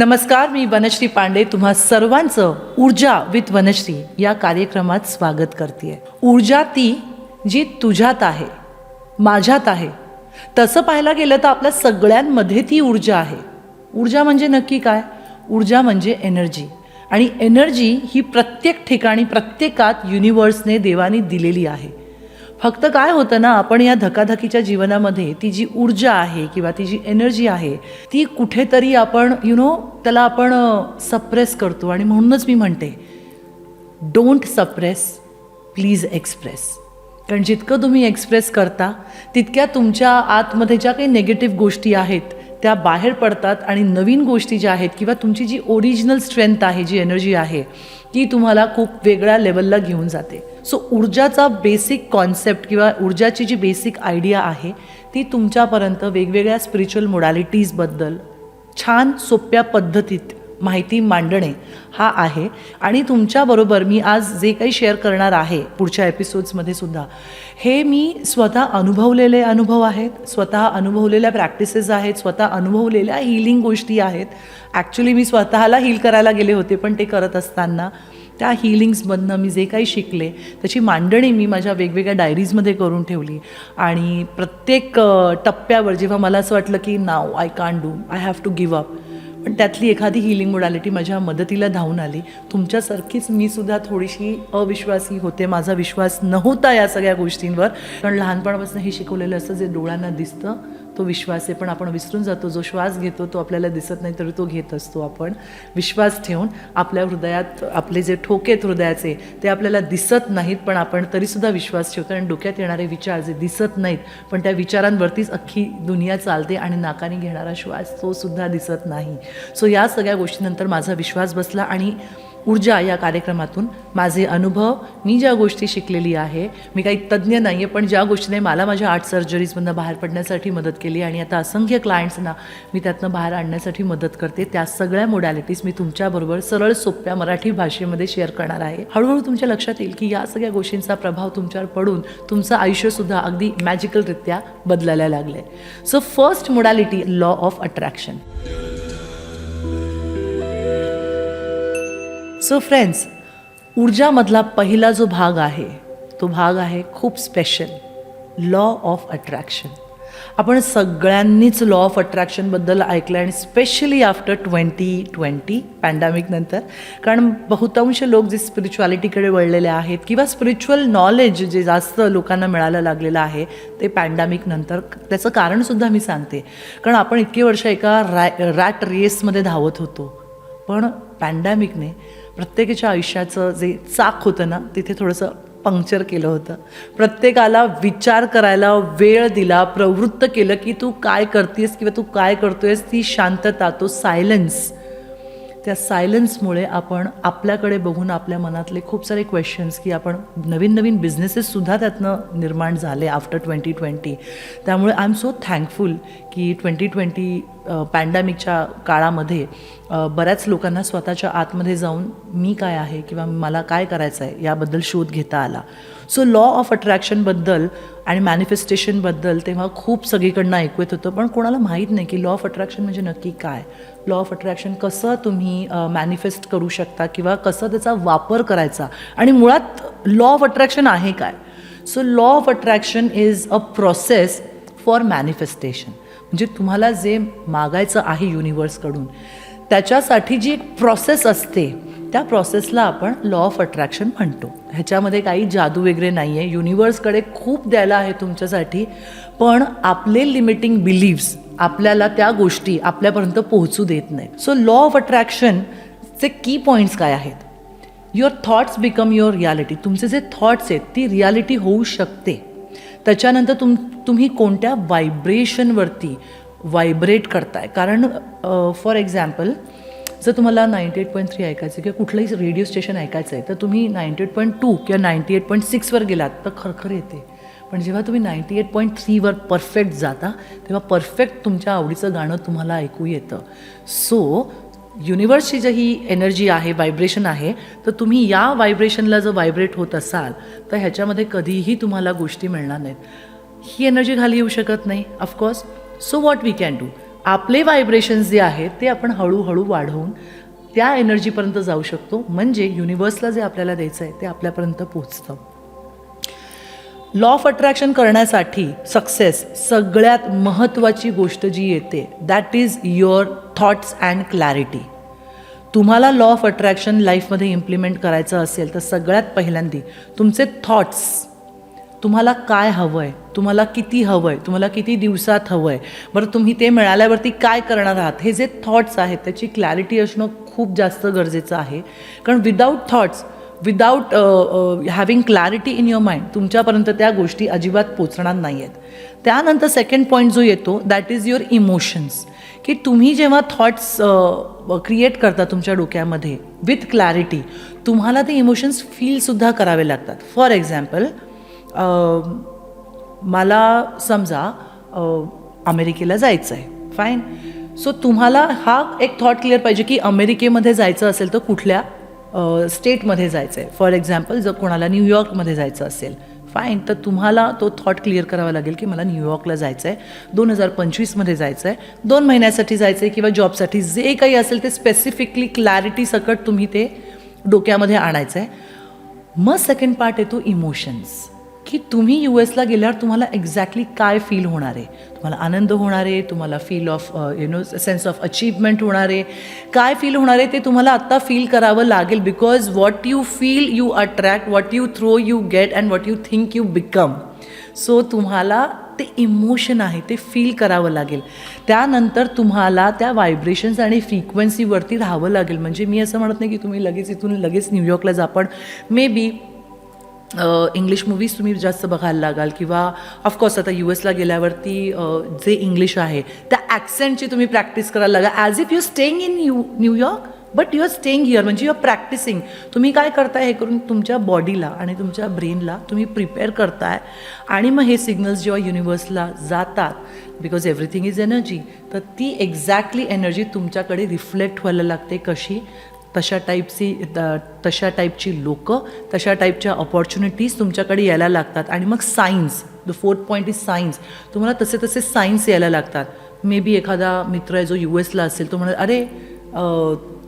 नमस्कार मी वनश्री पांडे. तुम्हा सर्वांचं ऊर्जा विथ वनश्री या कार्यक्रमात स्वागत करते ऊर्जा ती जी तुझ्यात आहे माझ्यात आहे. तसं पाहायला गेलं तर आपल्या सगळ्यांमध्ये ती ऊर्जा आहे. ऊर्जा म्हणजे नक्की काय? ऊर्जा म्हणजे एनर्जी. आणि एनर्जी ही प्रत्येक ठिकाणी प्रत्येकात युनिवर्सने देवाने दिलेली आहे. फक्त काय होतं ना आपण या धकाधकीच्या जीवनामध्ये ती जी ऊर्जा आहे किंवा ती जी एनर्जी आहे ती कुठेतरी आपण यु नो त्याला आपण सप्रेस करतो. आणि म्हणूनच मी म्हणते डोंट सप्रेस प्लीज एक्सप्रेस कारण जितकं तुम्ही एक्सप्रेस करता तितक्या तुमच्या आतमध्ये ज्या काही नेगेटिव्ह गोष्टी आहेत त्या बाहेर पडतात. आणि नवीन गोष्टी ज्या आहेत किंवा तुमची जी ओरिजिनल स्ट्रेंथ आहे जी एनर्जी आहे ती तुम्हाला खूप वेगळ्या लेवलला घेऊन जाते. सो ऊर्जाचा बेसिक कॉन्सेप्ट किंवा ऊर्जाची जी बेसिक आयडिया आहे ती तुमच्यापर्यंत वेगवेगळ्या स्पिरिच्युअल मोडॅलिटीजबद्दल छान सोप्या पद्धतीत माहिती मांडणे हा आहे. आणि तुमच्याबरोबर मी आज जे काही शेअर करणार आहे पुढच्या एपिसोड्समध्ये सुद्धा हे मी स्वतः अनुभवलेले अनुभव आहेत स्वतः अनुभवलेल्या प्रॅक्टिसेस आहेत स्वतः अनुभवलेल्या हिलिंग गोष्टी आहेत. ॲक्च्युली मी स्वतःला हील करायला गेले होते पण ते करत असताना त्या हिलिंग्समधनं मी जे काही शिकले त्याची मांडणी मी माझ्या वेगवेगळ्या डायरीजमध्ये करून ठेवली. आणि प्रत्येक टप्प्यावर जेव्हा मला असं वाटलं की नाव I can do I have to give up पण त्यातली एखादी हिलिंग मोडॅलिटी माझ्या मदतीला धावून आली. तुमच्यासारखीच मी सुद्धा थोडीशी अविश्वासी होते माझा विश्वास नव्हता या सगळ्या गोष्टींवर. कारण लहानपणापासून हे शिकवलेलं असं जे डोळ्यांना दिसतं तो विश्वास आहे पण आपण विसरून जातो. जो श्वास घेतो तो आपल्याला दिसत नाही तर तो घेत असतो आपण. विश्वास ठेवून आपल्या हृदयात आपले जे ठोके आहेत हृदयाचे ते आपल्याला दिसत नाहीत पण आपण तरीसुद्धा विश्वास ठेवतो. आणि डोक्यात येणारे विचार जे दिसत नाहीत पण त्या विचारांवरतीच अख्खी दुनिया चालते आणि नाकाने घेणारा श्वास तो सुद्धा दिसत नाही. सो या सगळ्या गोष्टीनंतर माझा विश्वास बसला आणि ऊर्जा या कार्यक्रमातून माझे अनुभव मी ज्या गोष्टी शिकलेली आहे मी काही तज्ज्ञ नाही आहे पण ज्या गोष्टीने मला माझ्या आर्ट सर्जरीजमधनं बाहेर पडण्यासाठी मदत केली आणि आता असंख्य क्लायंट्सना मी त्यातनं बाहेर आणण्यासाठी मदत करते त्या सगळ्या मोडॅलिटीज मी तुमच्याबरोबर सरळ सोप्या मराठी भाषेमध्ये शेअर करणार आहे. हळूहळू तुमच्या लक्षात येईल की या सगळ्या गोष्टींचा प्रभाव तुमच्यावर पडून तुमचं आयुष्यसुद्धा अगदी मॅजिकलरित्या बदलायला लागलं आहे so first modality law of attraction so friends ऊर्जामधला पहिला जो भाग आहे तो भाग आहे खूप स्पेशल लॉ ऑफ अट्रॅक्शन आपण सगळ्यांनीच लॉ ऑफ अट्रॅक्शनबद्दल ऐकलं आणि स्पेशली आफ्टर ट्वेंटी ट्वेंटी पॅन्डेमिकनंतर कारण बहुतांश लोक जे स्पिरिच्युअलिटीकडे वळलेले आहेत किंवा स्पिरिच्युअल नॉलेज जे जास्त लोकांना मिळायला लागलेलं आहे ते पॅन्डेमिकनंतर त्याचं कारणसुद्धा मी सांगते. कारण आपण इतकी वर्ष एका रॅ रॅट रेसमध्ये धावत होतो. पण पॅन्डेमिकने प्रत्येकाच्या आयुष्याचं जे चाक होतं ना तिथे थोडंसं पंक्चर केलं होतं. प्रत्येकाला विचार करायला वेळ दिला प्रवृत्त केलं की तू काय करतेस किंवा तू काय करतोयस ती शांतता तो सायलन्स. त्या सायलन्समुळे आपण आपल्याकडे बघून आपल्या मनातले खूप सारे क्वेश्चन्स की आपण नवीन नवीन बिझनेसेससुद्धा त्यातनं निर्माण झाले आफ्टर ट्वेंटी ट्वेंटी त्यामुळे आय एम सो थँकफुल की ट्वेंटी ट्वेंटी पॅन्डेमिकच्या काळामध्ये बऱ्याच लोकांना स्वतःच्या आतमध्ये जाऊन मी काय आहे किंवा मला काय करायचं आहे याबद्दल शोध घेता आला. सो लॉ ऑफ अट्रॅक्शनबद्दल आणि मॅनिफेस्टेशनबद्दल तेव्हा खूप सगळीकडनं ऐकू येत होतं. पण कोणाला माहीत नाही की लॉ ऑफ अट्रॅक्शन म्हणजे नक्की काय? लॉ ऑफ अट्रॅक्शन कसं तुम्ही मॅनिफेस्ट करू शकता किंवा कसं त्याचा वापर करायचा? आणि मुळात लॉ ऑफ अट्रॅक्शन आहे काय? So law of attraction is a process for manifestation म्हणजे तुम्हाला जे मागायचं आहे युनिवर्सकडून त्याच्यासाठी जी एक प्रोसेस असते त्या प्रोसेसला आपण लॉ ऑफ अट्रॅक्शन म्हणतो. ह्याच्यामध्ये काही जादू वगैरे नाही आहे युनिवर्सकडे खूप द्यायला आहे तुमच्यासाठी पण आपले लिमिटिंग बिलीव्स आपल्याला त्या गोष्टी आपल्यापर्यंत पोहोचू देत नाही सो लॉ ऑफ अट्रॅक्शनचे की पॉईंट्स काय आहेत? Your thoughts become your reality तुमचे जे थॉट्स आहेत ती रियालिटी होऊ शकते. त्याच्यानंतर तुम तुम्ही कोणत्या व्हायब्रेशनवरती व्हायब्रेट करताय. कारण फॉर एक्झाम्पल जर तुम्हाला नाईंटी एट पॉईंट थ्री ऐकायचं किंवा कुठलंही रेडिओ स्टेशन ऐकायचं आहे तर तुम्ही नाईंटी एट पॉईंट टू किंवा नाईंटी एट पॉईंट सिक्सवर गेलात तर खरखर येते. पण जेव्हा तुम्ही नाईंटी एट पॉईंट थ्रीवर परफेक्ट जाता तेव्हा परफेक्ट तुमच्या आवडीचं गाणं तुम्हाला ऐकू येतं. सो युनिवर्सची जर ही एनर्जी आहे व्हायब्रेशन आहे तर तुम्ही या व्हायब्रेशनला जर व्हायब्रेट होत असाल तर ह्याच्यामध्ये कधीही तुम्हाला गोष्टी मिळणार नाहीत. ही एनर्जी खाली येऊ शकत नाही of course so what we can do आपले व्हायब्रेशन्स जे आहेत ते आपण हळूहळू वाढवून त्या एनर्जीपर्यंत जाऊ शकतो. म्हणजे युनिवर्सला जे आपल्याला द्यायचं आहे ते आपल्यापर्यंत पोचतं लॉ ऑफ अट्रॅक्शन करण्यासाठी सक्सेस सगळ्यात महत्त्वाची गोष्ट जी येते that is your thoughts and clarity तुम्हाला लॉ ऑफ अट्रॅक्शन लाईफमध्ये इम्प्लिमेंट करायचं असेल तर सगळ्यात पहिल्यांदी तुमचे थॉट्स तुम्हाला काय हवं आहे तुम्हाला किती हवं आहे तुम्हाला किती दिवसात हवं आहे बरं तुम्ही ते मिळाल्यावरती काय करणार आहात? हे जे थॉट्स आहेत त्याची क्लॅरिटी असणं खूप जास्त गरजेचं आहे. कारण without thoughts without having clarity in your mind तुमच्यापर्यंत त्या गोष्टी अजिबात पोचणार नाही आहेत त्यानंतर सेकंड पॉईंट जो येतो दॅट इज युअर इमोशन्स की तुम्ही जेव्हा थॉट्स क्रिएट करता तुमच्या डोक्यामध्ये विथ क्लॅरिटी तुम्हाला ते इमोशन्स फीलसुद्धा करावे लागतात. फॉर एक्झाम्पल मला समजा अमेरिकेला जायचं आहे फाईन सो तुम्हाला हा एक थॉट क्लिअर पाहिजे की अमेरिकेमध्ये जायचं असेल तर कुठल्या स्टेटमध्ये जायचं आहे फॉर एक्झाम्पल जर कोणाला न्यूयॉर्कमध्ये जायचं असेल. फाईन तर तुम्हाला तो थॉट क्लिअर करावा लागेल की मला न्यूयॉर्कला जायचं आहे दोन हजार पंचवीसमध्ये जायचं आहे दोन महिन्यासाठी जायचं आहे किंवा जॉबसाठी जे काही असेल ते स्पेसिफिकली क्लॅरिटी सकट तुम्ही ते डोक्यामध्ये आणायचं आहे मग सेकंड पार्ट येतो इमोशन्स की तुम्ही यू एसला गेल्यावर तुम्हाला एक्झॅक्टली काय फील होणार आहे? तुम्हाला आनंद होणार आहे? तुम्हाला feel of you know sense of achievement होणार आहे? काय फील होणार आहे ते तुम्हाला आत्ता फील करावं लागेल because what you feel you attract what you throw you get and what you think you become so तुम्हाला ते इमोशन आहे ते फील करावं लागेल. त्यानंतर तुम्हाला त्या व्हायब्रेशन्स आणि फ्रिक्वेन्सीवरती राहावं लागेल. म्हणजे मी असं म्हणत नाही की तुम्ही लगेच इथून लगेच न्यूयॉर्कला जा पण मे बी इंग्लिश मूवीज तुम्ही जास्त बघायला लागाल किंवा ऑफकोर्स आता यू एसला गेल्यावरती जे इंग्लिश आहे त्या ॲक्सेंटची तुम्ही प्रॅक्टिस करायला लागा. As if you staying in you New York but you are staying here म्हणजे यू आर प्रॅक्टिसिंग तुम्ही काय करताय हे करून तुमच्या बॉडीला आणि तुमच्या ब्रेनला तुम्ही प्रिपेअर करताय. आणि मग हे सिग्नल्स जेव्हा युनिवर्सला जातात बिकॉज एव्हरीथिंग इज एनर्जी तर ती एक्झॅक्टली एनर्जी तुमच्याकडे रिफ्लेक्ट व्हायला लागते कशी? तशा टाईपची तशा टाईपची लोकं तशा टाईपच्या ऑपॉर्च्युनिटीज तुमच्याकडे यायला लागतात. आणि मग science the fourth point is science तुम्हाला तसे तसे सायन्स यायला लागतात. मे बी एखादा मित्र आहे जो यू एसला असेल तो म्हणत अरे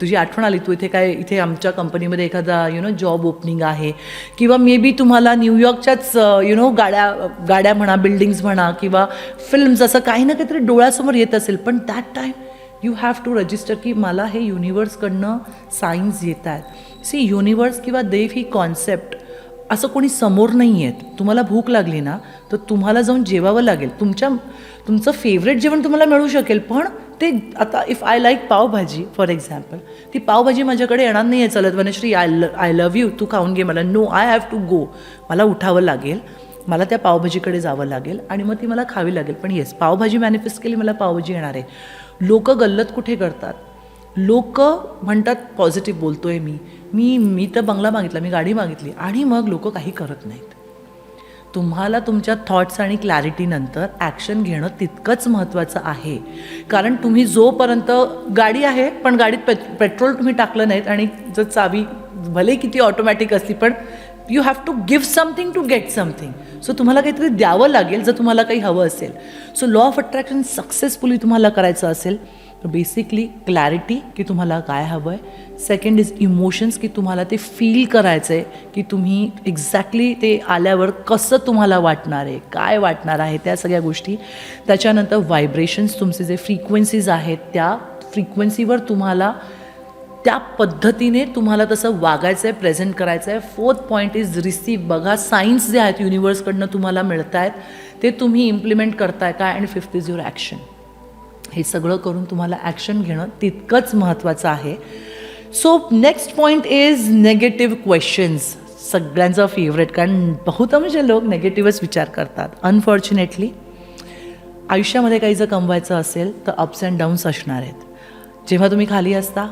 तुझी आठवण आली तू इथे काय इथे आमच्या कंपनीमध्ये एखादा यु नो जॉब ओपनिंग आहे. किंवा मे बी तुम्हाला न्यूयॉर्कच्याच यु नो गाड्या गाड्या म्हणा बिल्डिंग्स म्हणा किंवा फिल्म्स असं काही ना काहीतरी डोळ्यासमोर येत असेल पण that time you have to register की मला हे युनिवर्सकडनं सायन्स येत आहेत. सी युनिवर्स किंवा देव ही कॉन्सेप्ट असं कोणी समोर नाही आहेत तुम्हाला भूक लागली ना तर तुम्हाला जाऊन जेवावं लागेल. तुमच्या तुमचं फेवरेट जेवण तुम्हाला मिळू शकेल पण ते आता if I like pav bhaji for example ती पावभाजी माझ्याकडे येणार नाही आहे चलत वनश्री आय ल आय लव्ह यू तू खाऊन घे मला. No I have to go मला उठावं लागेल. मला त्या पावभाजीकडे जावं लागेल आणि मग ती मला खावी लागेल. पण येस पावभाजी मॅनिफेस्ट केली मला पावभाजी येणार आहे. लोक गल्लत कुठे करतात? लोक म्हणतात पॉझिटिव्ह बोलतोय मी. मी मी तर बंगला मागितला मी गाडी मागितली आणि मग लोक काही करत नाहीत. तुम्हाला तुमच्या थॉट्स आणि क्लॅरिटीनंतर ॲक्शन घेणं तितकंच महत्त्वाचं आहे. कारण तुम्ही जोपर्यंत गाडी आहे पण गाडीत पे पेट्रोल तुम्ही टाकलं नाहीत आणि जर चावी भले किती ऑटोमॅटिक असली पण you have to give something to get something so तुम्हाला काहीतरी द्यावं लागेल जर तुम्हाला काही हवं असेल. So law of attraction successfully तुम्हाला करायचं असेल तर बेसिकली क्लॅरिटी की तुम्हाला काय हवं आहे सेकंड इज इमोशन्स की तुम्हाला ते फील करायचं आहे की तुम्ही एक्झॅक्टली ते आल्यावर कसं तुम्हाला वाटणार आहे काय वाटणार आहे त्या सगळ्या गोष्टी. त्याच्यानंतर व्हायब्रेशन्स तुमचे जे फ्रिक्वेन्सीज आहेत त्या फ्रिक्वेन्सीवर तुम्हाला त्या पद्धतीने तुम्हाला तसं वागायचं आहे प्रेझेंट करायचं आहे फोर्थ पॉईंट इज रिसीव बघा सायन्स जे आहेत युनिवर्सकडनं तुम्हाला मिळत आहेत ते तुम्ही इम्प्लिमेंट करताय काय आणि फिफ्थ इज युअर ॲक्शन हे सगळं करून तुम्हाला ॲक्शन घेणं तितकंच महत्त्वाचं आहे. So next point is negative questions सगळ्यांचा फेवरेट कारण बहुतांश लोक नेगेटिव्हच विचार करतात. अनफॉर्च्युनेटली आयुष्यामध्ये काही जर कमवायचं असेल तर अप्स अँड डाऊन्स असणार आहेत. जेव्हा तुम्ही खाली असता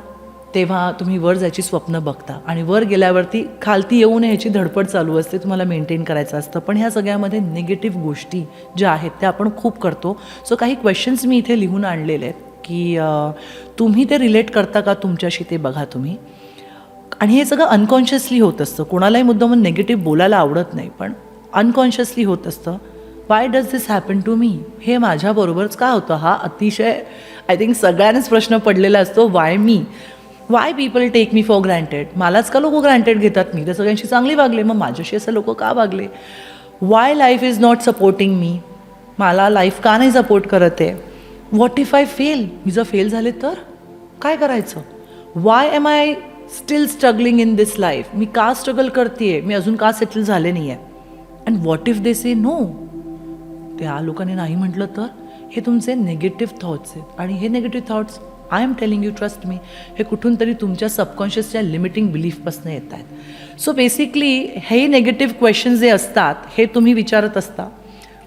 तेव्हा तुम्ही वर जायची स्वप्न बघता. आणि वर गेल्यावरती खालती येऊ नये ह्याची धडपड चालू असते तुम्हाला मेंटेन करायचं असतं. पण ह्या सगळ्यामध्ये निगेटिव्ह गोष्टी ज्या आहेत त्या आपण खूप करतो. सो काही क्वेश्चन्स मी इथे लिहून आणलेले आहेत की तुम्ही ते रिलेट करता का तुमच्याशी ते बघा तुम्ही. आणि हे सगळं अनकॉन्शियसली होत असतं. कोणालाही मुद्दामून निगेटिव्ह बोलायला आवडत नाही. पण अनकॉन्शियसली होत असतं. Why does this happen to me हे माझ्याबरोबरच का होतं? हा अतिशय आय थिंक सगळ्यांनाच प्रश्न पडलेला असतो. Why me why people take me for granted मलाच का लोक ग्रँटेड घेतात? मी तर सगळ्यांशी चांगली वागले. मग माझ्याशी असं लोक का वागले? Why life is not supporting me मला लाईफ का नाही सपोर्ट करत आहे? व्हॉट इफ आय फेल मी जर फेल झाले तर? काय करायचं? Why am I still struggling in this life मी का स्ट्रगल करते मी अजून का सेटल झाले नाही आहे and what if they say no त्या लोकांनी नाही म्हटलं तर? हे तुमचे निगेटिव्ह थॉट्स आहेत. आणि हे negative thoughts I am telling you trust me हे कुठून तरी तुमच्या सबकॉन्शियसच्या लिमिटिंग बिलीफपासून येत आहेत. सो बेसिकली हे नेगेटिव्ह क्वेश्चन जे असतात हे तुम्ही विचारत असता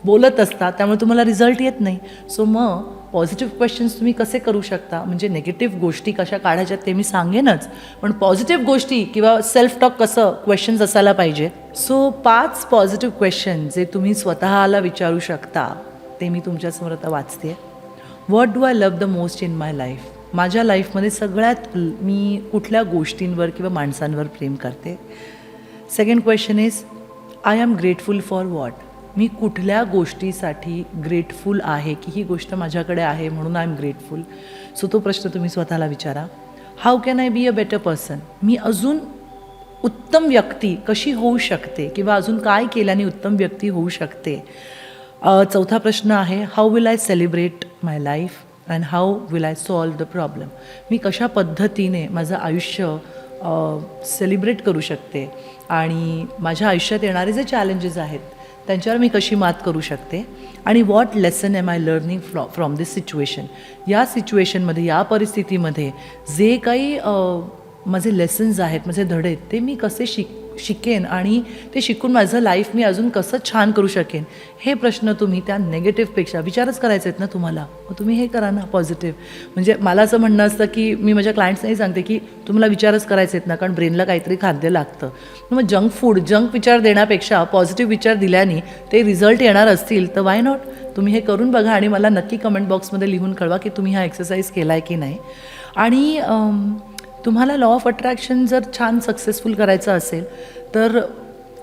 बोलत असता त्यामुळे तुम्हाला रिझल्ट येत नाही. सो मग पॉझिटिव्ह क्वेश्चन्स तुम्ही कसे करू शकता? म्हणजे नेगेटिव्ह गोष्टी कशा काढायच्या ते मी सांगेनच पण पॉझिटिव्ह गोष्टी किंवा सेल्फ टॉक कसं क्वेश्चन्स असायला पाहिजे? सो पाच पॉझिटिव्ह क्वेश्चन जे तुम्ही स्वतःला विचारू शकता ते मी तुमच्यासमोर आता वाचते what do I love the most in my life माझ्या लाईफमध्ये सगळ्यात मी कुठल्या गोष्टींवर किंवा माणसांवर प्रेम करते? Second question is I am grateful for what मी कुठल्या गोष्टीसाठी ग्रेटफुल आहे की ही गोष्ट माझ्याकडे आहे म्हणून आय एम ग्रेटफुल सो तो प्रश्न तुम्ही स्वतःला विचारा. How can I be a better person मी अजून उत्तम व्यक्ती कशी होऊ शकते? किंवा अजून काय केल्याने उत्तम व्यक्ती होऊ शकते? चौथा प्रश्न आहे how will I celebrate my life and how will I solve the problem मी कशा पद्धतीने माझं आयुष्य सेलिब्रेट करू शकते आणि माझ्या आयुष्यात येणारे जे चॅलेंजेस आहेत त्यांच्यावर मी कशी मात करू शकते आणि what lesson am I learning fro from this situation या सिच्युएशनमध्ये या परिस्थितीमध्ये जे काही माझे लेसन्स आहेत माझे धडे आहेत ते मी कसे शिक शिकेन आणि ते शिकून माझं लाईफ मी अजून कसं छान करू शकेन हे प्रश्न तुम्ही त्या नेगेटिव्हपेक्षा विचारच करायचे आहेत ना तुम्हाला. मग तुम्ही हे करा ना पॉझिटिव्ह म्हणजे मला असं म्हणणं असतं की मी माझ्या क्लायंट्सनाही सांगते की तुम्हाला विचारच करायचे आहेत ना कारण ब्रेनला काहीतरी खाद्य लागतं. मग जंक फूड जंक विचार देण्यापेक्षा पॉझिटिव्ह विचार दिल्याने ते रिझल्ट येणार असतील तर वाय नॉट तुम्ही हे करून बघा आणि मला नक्की कमेंट बॉक्समध्ये लिहून कळवा की तुम्ही हा एक्सरसाइज केला आहे की नाही. आणि तुम्हाला लॉ ऑफ अट्रॅक्शन जर छान सक्सेसफुल करायचं असेल तर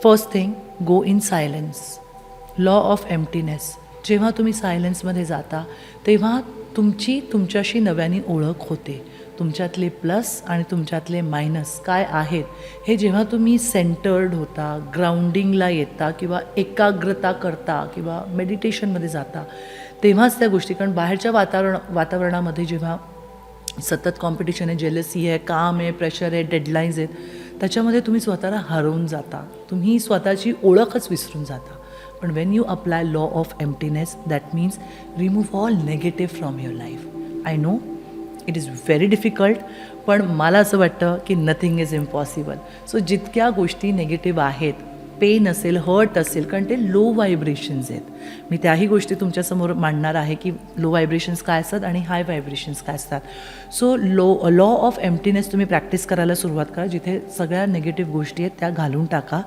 first thing go in silence law of emptiness जेव्हा तुम्ही सायलेन्समध्ये जाता तेव्हा तुमची तुमच्याशी नव्याने ओळख होते. तुमच्यातले प्लस आणि तुमच्यातले मायनस काय आहेत हे जेव्हा तुम्ही सेंटर्ड होता ग्राउंडिंगला येता किंवा एकाग्रता करता किंवा मेडिटेशनमध्ये जाता तेव्हाच त्या गोष्टी कारण बाहेरच्या वातावरण वातावरणामध्ये जेव्हा सतत कॉम्पिटिशन आहे जेलसी आहे काम आहे प्रेशर आहे डेडलाईन्स आहेत. त्याच्यामध्ये तुम्ही स्वतःला हरवून जाता. तुम्ही स्वतःची ओळखच विसरून जाता. पण when you apply law of emptiness that means remove all negative from your life I know it is very difficult पण मला असं वाटतं की नथिंग इज इम्पॉसिबल सो जितक्या गोष्टी नेगेटिव्ह आहेत पेन असेल हर्ट असेल कारण ते लो व्हायब्रेशन्स आहेत. मी त्याही गोष्टी तुमच्यासमोर मांडणार आहे की लो व्हायब्रेशन्स काय असतात आणि हाय व्हायब्रेशन्स काय असतात. So low law of emptiness तुम्ही प्रॅक्टिस करायला सुरुवात करा जिथे सगळ्या निगेटिव्ह गोष्टी आहेत त्या घालून टाका.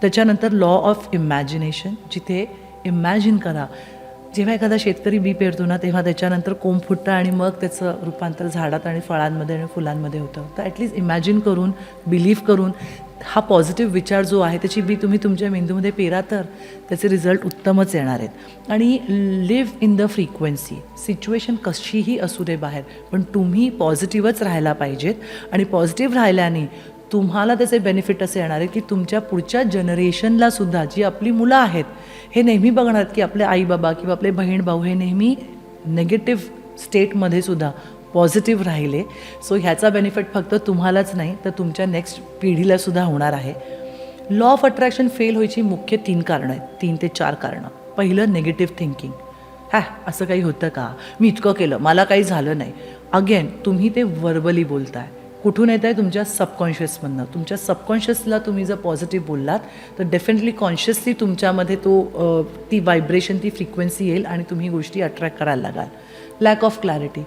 त्याच्यानंतर लॉ ऑफ इमॅजिनेशन जिथे इमॅजिन करा. जेव्हा एखादा शेतकरी बी पेरतो ना तेव्हा त्याच्यानंतर कोंब फुटतं आणि मग त्याचं रूपांतर झाडात आणि फळांमध्ये आणि फुलांमध्ये होतं. तर ॲटलीस्ट इमॅजिन करून बिलीव्ह करून हा पॉझिटिव्ह विचार जो आहे त्याची बी तुम्ही तुमच्या मेंदूमध्ये पेरा तर त्याचे रिझल्ट उत्तमच येणार आहेत. आणि live in the frequency situation कशीही असू दे बाहेर पण तुम्ही पॉझिटिव्हच राहायला पाहिजेत. आणि पॉझिटिव्ह राहिल्याने तुम्हाला त्याचे बेनिफिट असे येणार आहे की तुमच्या पुढच्या जनरेशनला सुद्धा जी आपली मुलं आहेत हे नेहमी बघणार की आपले आई बाबा किंवा आपले बहीण भाऊ हे नेहमी नेगेटिव्ह स्टेटमध्ये सुद्धा पॉझिटिव्ह राहिले. सो ह्याचा बेनिफिट फक्त तुम्हालाच नाही तर तुमच्या नेक्स्ट पिढीलासुद्धा होणार आहे. लॉ ऑफ अट्रॅक्शन फेल व्हायची मुख्य तीन कारणं आहेत. तीन ते चार कारणं. पहिलं निगेटिव्ह थिंकिंग हॅ असं काही होतं का? मी इतकं केलं. मला काही झालं नाही. अगेन तुम्ही ते वर्बली बोलताय. कुठून येत आहे तुमच्या सबकॉन्शियसमधनं तुमच्या सबकॉन्शियसला तुम्ही जर पॉझिटिव्ह बोललात तर डेफिनेटली कॉन्शियसली तुमच्यामध्ये तो ती व्हायब्रेशन ती फ्रिक्वेन्सी येईल आणि तुम्ही गोष्टी अट्रॅक्ट करायला लागाल. लॅक ऑफ क्लॅरिटी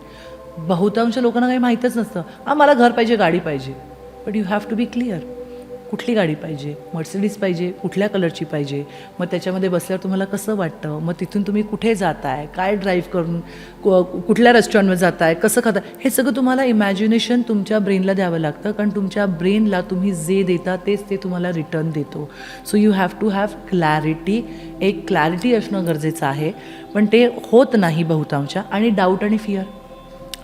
बहुतांश लोकांना काही माहीतच नसतं. हां मला घर पाहिजे गाडी पाहिजे. But you have to be clear कुठली गाडी पाहिजे? मर्सिडीज पाहिजे कुठल्या कलरची पाहिजे? मग त्याच्यामध्ये बसल्यावर तुम्हाला कसं वाटतं? मग तिथून तुम्ही कुठे जाताय? काय ड्राईव्ह करून कुठल्या रेस्टॉरंटवर जाताय? कसं खाता हे सगळं तुम्हाला इमॅजिनेशन तुमच्या ब्रेनला द्यावं लागतं. कारण तुमच्या ब्रेनला तुम्ही जे देता तेच ते तुम्हाला रिटर्न देतो. So you have to have clarity एक क्लॅरिटी असणं गरजेचं आहे. पण ते होत नाही बहुतांशा. आणि डाऊट आणि फिअर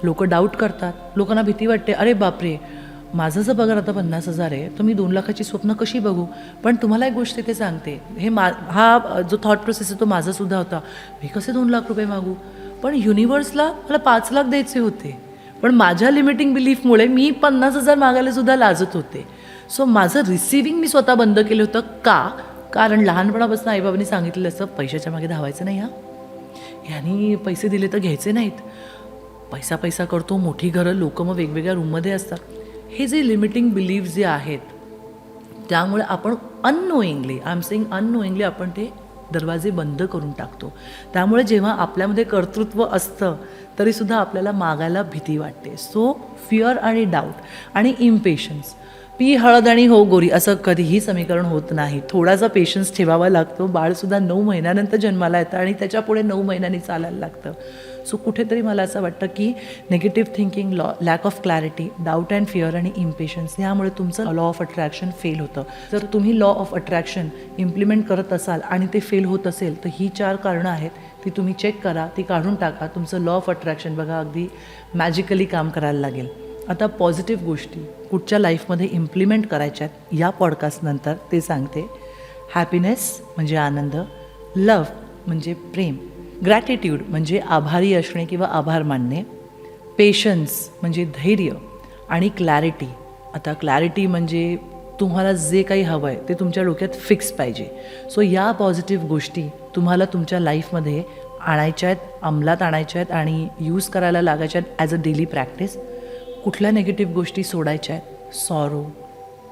लोक डाऊट करतात. लोकांना भीती वाटते. अरे बापरे माझं जर पगार आता पन्नास हजार आहे तर मी दोन लाखाची स्वप्न कशी बघू? पण तुम्हाला एक गोष्ट इथे सांगते. हे मा हा जो थॉट प्रोसेस आहे तो माझासुद्धा होता. मी कसे दोन लाख रुपये मागू? पण युनिवर्सला मला पाच लाख द्यायचे होते. पण माझ्या लिमिटिंग बिलीफमुळे मी पन्नास हजार मागायला सुद्धा लाजत होते. सो माझं रिसिव्हिंग मी स्वतः बंद केलं होतं. का? कारण लहानपणापासून आईबाबांनी सांगितलेलं असं पैशाच्या मागे धावायचं नाही हा. ह्यानी पैसे दिले तर घ्यायचे नाहीत. पैसा पैसा करतो मोठी घरं लोक मग वेगवेगळ्या रूममध्ये असतात. हे जे लिमिटिंग बिलीफ जे आहेत त्यामुळे आपण unknowingly I am saying unknowingly आपण ते दरवाजे बंद करून टाकतो. त्यामुळे जेव्हा आपल्यामध्ये कर्तृत्व असतं तरीसुद्धा आपल्याला मागायला भीती वाटते. सो फिअर आणि डाऊट आणि इम्पेशन्स पी हळद आणि हो गोरी असं कधीही समीकरण होत नाही. थोडासा पेशन्स ठेवावा लागतो. बाळसुद्धा नऊ महिन्यानंतर जन्माला येतं आणि त्याच्यापुढे नऊ महिन्यांनी चालायला लागतं. सो कुठेतरी मला असं वाटतं की negative thinking law lack of clarity doubt and fear आणि इम्पेशन्स ह्यामुळे तुमचं लॉ ऑफ अट्रॅक्शन फेल होतं. जर तुम्ही लॉ ऑफ अट्रॅक्शन इम्प्लिमेंट करत असाल आणि ते फेल होत असेल तर ही चार कारणं आहेत. ती तुम्ही चेक करा ती काढून टाका. तुमचं लॉ ऑफ अट्रॅक्शन बघा अगदी मॅजिकली काम करायला लागेल. आता पॉझिटिव्ह गोष्टी कुठच्या लाईफमध्ये इम्प्लिमेंट करायच्या आहेत या पॉडकास्टनंतर ते सांगते. हॅपीनेस म्हणजे आनंद लव म्हणजे प्रेम. ग्रॅटिट्यूड म्हणजे आभारी असणे किंवा आभार मानणे. पेशन्स म्हणजे धैर्य आणि क्लॅरिटी आता क्लॅरिटी म्हणजे तुम्हाला जे काही हवं आहे ते तुमच्या डोक्यात फिक्स पाहिजे. सो या पॉझिटिव्ह गोष्टी तुम्हाला तुमच्या लाईफमध्ये आणायच्या आहेत अंमलात आणायच्या आहेत आणि यूज करायला लागायच्या आहेत ॲज अ डेली प्रॅक्टिस कुठल्या निगेटिव्ह गोष्टी सोडायच्या आहेत? सॉरो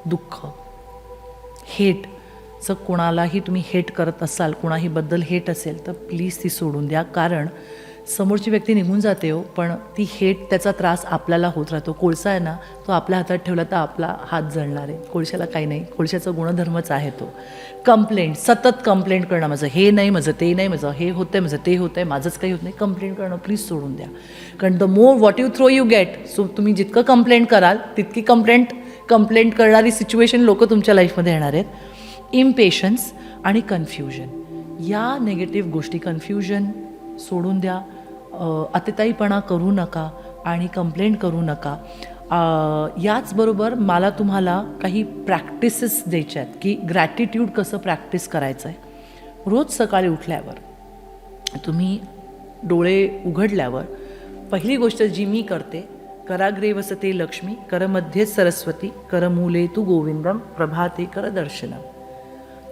दुःख हेट जर कोणालाही तुम्ही हेट करत असाल कुणाहीबद्दल हेट असेल तर प्लीज ती सोडून द्या. कारण समोरची व्यक्ती निघून जाते हो पण ती हेट त्याचा त्रास आपल्याला होत राहतो. कोळसा आहे ना तो आपल्या हातात ठेवला तर आपला हात जळणार आहे. कोळशाला काही नाही. कोळशाचा गुणधर्मच आहे तो. कंप्लेंट सतत कंप्लेंट करणं माझं. हे नाही माझं ते नाही माझं. हे होतं आहे माझं ते होतं आहे माझंच काही होत नाही. कंप्लेंट करणं प्लीज सोडून द्या. कारण the more what you throw you get so तुम्ही जितकं कंप्लेंट कराल तितकी कंप्लेंट कंप्लेंट करणारी सिच्युएशन लोक तुमच्या लाईफमध्ये येणार आहेत. इम्पेशन्स आणि कन्फ्युजन या नेगेटिव्ह गोष्टी कन्फ्युजन सोडून द्या. अतिताईपणा करू नका आणि कंप्लेंट करू नका. याचबरोबर मला तुम्हाला काही प्रॅक्टिसेस द्यायच्या आहेत की ग्रॅटिट्यूड कसं प्रॅक्टिस करायचं आहे रोज सकाळी उठल्यावर तुम्ही डोळे उघडल्यावर पहिली गोष्ट जी मी करते कराग्रे वसते लक्ष्मी करमध्ये सरस्वती करमूले तू गोविंदम प्रभाते करदर्शनम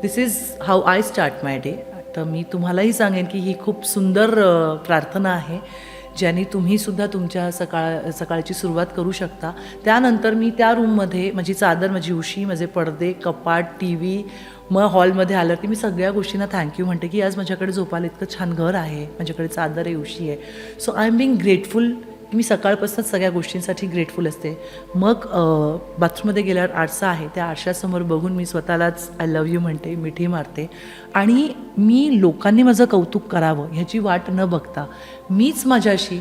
this is how I start my day तर मी तुम्हालाही सांगेन की ही खूप सुंदर प्रार्थना आहे ज्याने तुम्हीसुद्धा तुमच्या सकाळ सकाळची सुरुवात करू शकता. त्यानंतर मी त्या रूममध्ये माझी चादर माझी उशी माझे पडदे कपाट टी व्ही मग हॉलमध्ये आलं की मी सगळ्या गोष्टींना थँक्यू म्हणते की आज माझ्याकडे झोपायला इतकं छान घर आहे माझ्याकडे चादर आहे उशी आहे. So I am being grateful की मी सकाळपासूनच सगळ्या गोष्टींसाठी ग्रेटफुल असते. मग बाथरूममध्ये गेल्यावर आरसा आहे. त्या आरशासमोर बघून मी स्वतःलाच आय लव्ह यू म्हणते मिठी मारते. आणि मी लोकांनी माझं कौतुक करावं ह्याची वाट न बघता मीच माझ्याशी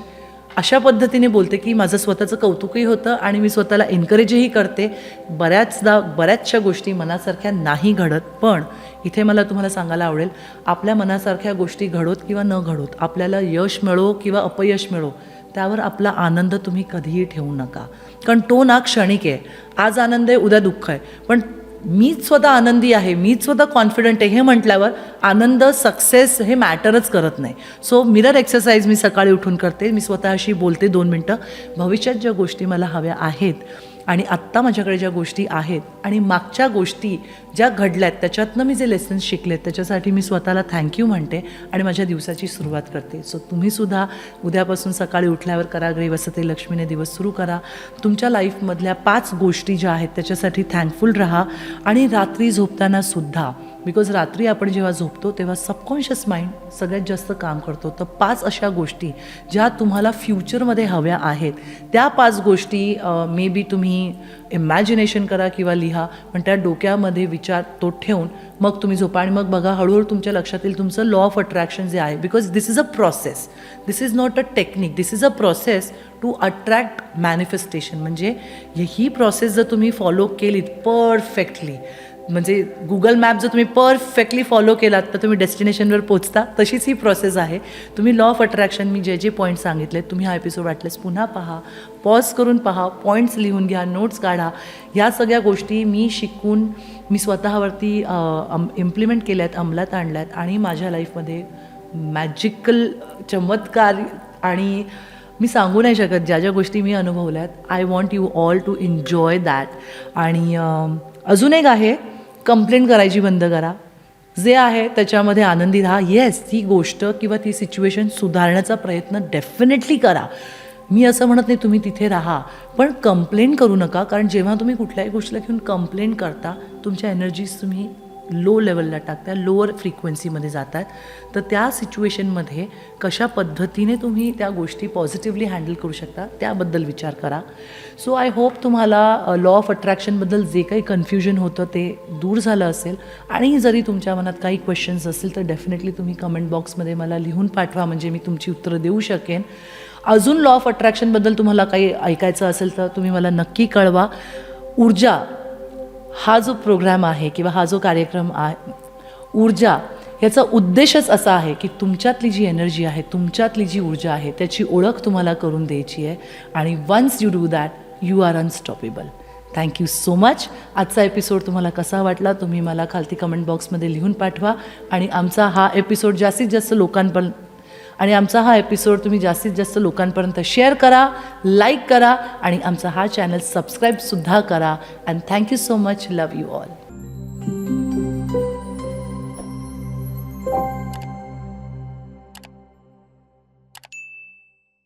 अशा पद्धतीने बोलते की माझं स्वतःचं कौतुकही होतं आणि मी स्वतःला एनकरेजही करते. बऱ्याचदा बऱ्याचशा गोष्टी मनासारख्या नाही घडत पण इथे मला तुम्हाला सांगायला आवडेल आपल्या मनासारख्या गोष्टी घडोत किंवा न घडोत आपल्याला यश मिळो किंवा अपयश मिळो त्यावर आपला आनंद तुम्ही कधीही ठेवू नका. कारण तो ना क्षणिक आहे. आज आनंद आहे उद्या दुःख आहे. पण मीच स्वतः आनंदी आहे मीच स्वतः कॉन्फिडंट आहे हे म्हटल्यावर आनंद सक्सेस हे मॅटरच करत नाही. सो मिरर एक्सरसाइज मी सकाळी उठून करते. मी स्वतःशी बोलते दोन मिनटं. भविष्यात ज्या गोष्टी मला हव्या आहेत आणि आत्ता माझ्याकडे ज्या गोष्टी आहेत आणि मागच्या गोष्टी ज्या घडल्यात त्याच्यातनं मी जे लेसन्स शिकलेत त्याच्यासाठी मी स्वतःला थँक्यू म्हणते आणि माझ्या दिवसाची सुरुवात करते. सो तुम्हीसुद्धा उद्यापासून सकाळी उठल्यावर कराग्रे वसते लक्ष्मीने दिवस सुरू करा. तुमच्या लाईफमधल्या पाच गोष्टी ज्या आहेत त्याच्यासाठी थँकफुल राहा आणि रात्री झोपताना सुद्धा बिकॉज रात्री आपण जेव्हा झोपतो तेव्हा सबकॉन्शियस माइंड सगळ्यात जास्त काम करतो. तर पाच अशा गोष्टी ज्या तुम्हाला फ्युचरमध्ये हव्या आहेत. त्या पाच गोष्टी मे बी तुम्ही इमॅजिनेशन करा किंवा लिहा पण त्या डोक्यामध्ये विचार तो ठेवून मग तुम्ही झोपा. आणि मग बघा हळूहळू तुमच्या लक्षात येईल तुमचं लॉ ऑफ अट्रॅक्शन जे आहे because this is a process this is not a technique this is a process to attract manifestation म्हणजे ही प्रोसेस जर तुम्ही फॉलो केलीत परफेक्टली म्हणजे गुगल मॅप जर तुम्ही परफेक्टली फॉलो केलात तर तुम्ही डेस्टिनेशनवर पोचता. तशीच ही प्रोसेस आहे. तुम्ही लॉ ऑफ अट्रॅक्शन मी जे जे पॉईंट सांगितले तुम्ही हा एपिसोड वाटलेस पुन्हा पहा. पॉज करून पहा पॉईंट्स लिहून घ्या नोट्स काढा. ह्या सगळ्या गोष्टी मी शिकून मी स्वतःवरती इम्प्लिमेंट केल्या आहेत अंमलात आणल्या आहेत आणि माझ्या लाईफमध्ये मॅजिकल चमत्कार आणि मी सांगू नाही शकत ज्या ज्या गोष्टी मी अनुभवल्यात. I want you all to enjoy that आणि अजून एक आहे कंप्लेंट करायची बंद करा. जे आहे त्याच्यामध्ये आनंदी राहा. येस ती गोष्ट किंवा ती सिच्युएशन सुधारण्याचा प्रयत्न डेफिनेटली करा. मी असं म्हणत नाही तुम्ही तिथे राहा. पण कंप्लेंट करू नका. कारण जेव्हा तुम्ही कुठल्याही गोष्टीला घेऊन कंप्लेंट करता तुमच्या एनर्जीज तुम्ही लो लेवलला टाकता लोअर फ्रिक्वेन्सीमध्ये जात आहेत तर त्या सिच्युएशनमध्ये कशा पद्धतीने तुम्ही त्या गोष्टी पॉझिटिव्हली हँडल करू शकता त्याबद्दल विचार करा. सो आय होप तुम्हाला लॉ ऑफ अट्रॅक्शनबद्दल जे काही कन्फ्युजन होतं ते दूर झालं असेल. आणि जरी तुमच्या मनात काही क्वेश्चन्स असतील तर डेफिनेटली तुम्ही कमेंट बॉक्समध्ये मला लिहून पाठवा म्हणजे मी तुमची उत्तरं देऊ शकेन. अजून लॉ ऑफ अट्रॅक्शनबद्दल तुम्हाला काही ऐकायचं असेल तर तुम्ही मला नक्की कळवा. ऊर्जा हा जो प्रोग्राम आहे किंवा हा जो कार्यक्रम आहे ऊर्जा याचा उद्देशच असा आहे की तुमच्यातली जी एनर्जी आहे तुमच्यातली जी ऊर्जा आहे त्याची ओळख तुम्हाला करून द्यायची आहे. आणि once you do that you are unstoppable thank you so much आजचा एपिसोड तुम्हाला कसा वाटला तुम्ही मला खालती कमेंट बॉक्समध्ये लिहून पाठवा. आणि आमचा हा एपिसोड जास्तीत जास्त लोकांपर्यंत आणि आमचा हा एपिसोड तुम्ही जास्तीत जास्त लोकांपर्यंत शेअर करा लाईक करा आणि आमचा हा चॅनल सबस्क्राईबसुद्धा करा. And thank you so much love you all